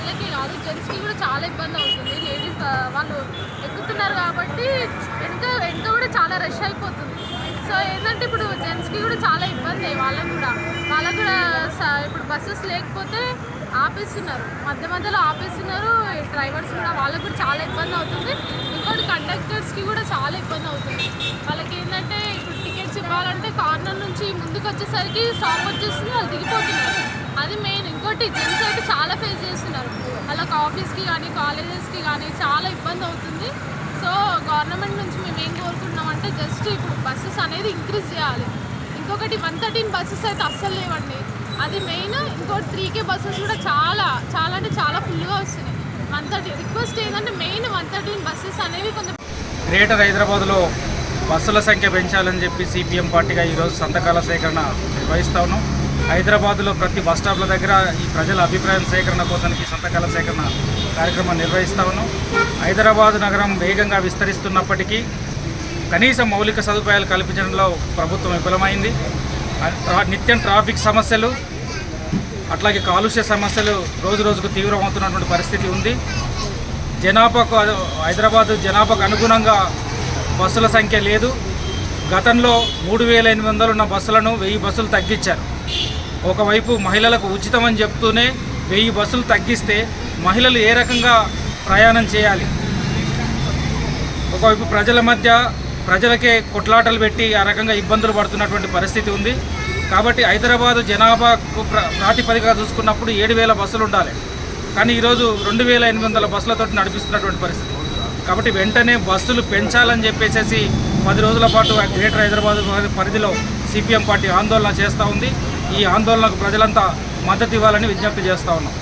వాళ్ళకి కాదు జెంట్స్కి కూడా చాలా ఇబ్బంది అవుతుంది. లేడీస్ వాళ్ళు ఎక్కుతున్నారు కాబట్టి వెనుక వెనుక కూడా చాలా రష్ అయిపోతుంది. సో ఏంటంటే ఇప్పుడు జెంట్స్కి కూడా చాలా ఇబ్బంది వాళ్ళకు కూడా. వాళ్ళకు కూడా స- ఇప్పుడు బస్సెస్ లేకపోతే ఆపేస్తున్నారు. మధ్య మధ్యలో ఆపేస్తున్నారు. డ్రైవర్స్ కూడా వాళ్ళకు కూడా చాలా ఇబ్బంది అవుతుంది. ఇంకోటి కండక్టర్స్కి కూడా చాలా ఇబ్బంది అవుతుంది. వాళ్ళకి ఏంటంటే ఇప్పుడు ఇవ్వాలంటే కార్నర్ నుంచి ముందుకు వచ్చేసరికి స్టాప్ వచ్చేస్తుంది వాళ్ళు దిగిపోతున్నారు. అది మెయిన్ ఇంకోటి జెంట్స్ అయితే చాలా ఫేస్ చేస్తున్నారు. వాళ్ళకి ఆఫీస్కి కానీ కాలేజెస్కి కానీ చాలా ఇబ్బంది అవుతుంది. సో గవర్నమెంట్ నుంచి మేము ఏం కోరుకుంటున్నామంటే జస్ట్ ఇప్పుడు బస్సెస్ అనేది ఇంక్రీజ్ చేయాలి. ఇంకొకటి వన్ థర్టీన్ బస్సెస్ అయితే అస్సలు లేవండి. అది మెయిన్ ఇంకోటి త్రీ కే బస్సెస్ కూడా చాలా చాలా అంటే చాలా ఫుల్గా వస్తున్నాయి. వన్ థర్టీ రిక్వెస్ట్ ఏంటంటే మెయిన్ వన్ థర్టీన్ బస్సెస్ అనేవి కొంచెం గ్రేటర్ హైదరాబాద్లో బస్సుల సంఖ్య పెంచాలని చెప్పి సిపిఎం పార్టీగా ఈరోజు సంతకాల సేకరణ నిర్వహిస్తా ఉన్నాం. హైదరాబాద్లో ప్రతి బస్ స్టాప్ల దగ్గర ఈ ప్రజల అభిప్రాయం సేకరణ కోసానికి సంతకాల సేకరణ కార్యక్రమం నిర్వహిస్తా ఉన్నాం. హైదరాబాద్ నగరం వేగంగా విస్తరిస్తున్నప్పటికీ కనీస మౌలిక సదుపాయాలు కల్పించడంలో ప్రభుత్వం విఫలమైంది. ట్రా- నిత్యం ట్రాఫిక్ సమస్యలు అట్లాగే కాలుష్య సమస్యలు రోజు రోజుకు తీవ్రమవుతున్నటువంటి పరిస్థితి ఉంది. జనాభాకు హైదరాబాద్ జనాభాకు అనుగుణంగా బస్సుల సంఖ్య లేదు. గతంలో మూడు వేల ఎనిమిది వందలు ఉన్న బస్సులను వెయ్యి బస్సులు తగ్గించారు. ఒకవైపు మహిళలకు ఉచితమని చెప్తూనే వెయ్యి బస్సులు తగ్గిస్తే మహిళలు ఏ రకంగా ప్రయాణం చేయాలి? ఒకవైపు ప్రజల మధ్య ప్రజలకే కొట్లాటలు పెట్టి ఆ రకంగా ఇబ్బందులు పడుతున్నటువంటి పరిస్థితి ఉంది. కాబట్టి హైదరాబాదు జనాభాకు ప్రాతిపదికగా చూసుకున్నప్పుడు ఏడు వేల బస్సులు ఉండాలి. కానీ ఈరోజు రెండు వేల ఎనిమిది వందల బస్సులతో నడిపిస్తున్నటువంటి పరిస్థితి. కాబట్టి వెంటనే బస్సులు పెంచాలని చెప్పేసి పది రోజుల పాటు గ్రేటర్ హైదరాబాద్ పరిధిలో సిపిఎం పార్టీ ఆందోళన చేస్తూ ఉంది. ఈ ఆందోళనకు ప్రజలంతా మద్దతు ఇవ్వాలని విజ్ఞప్తి చేస్తూ ఉన్నాం.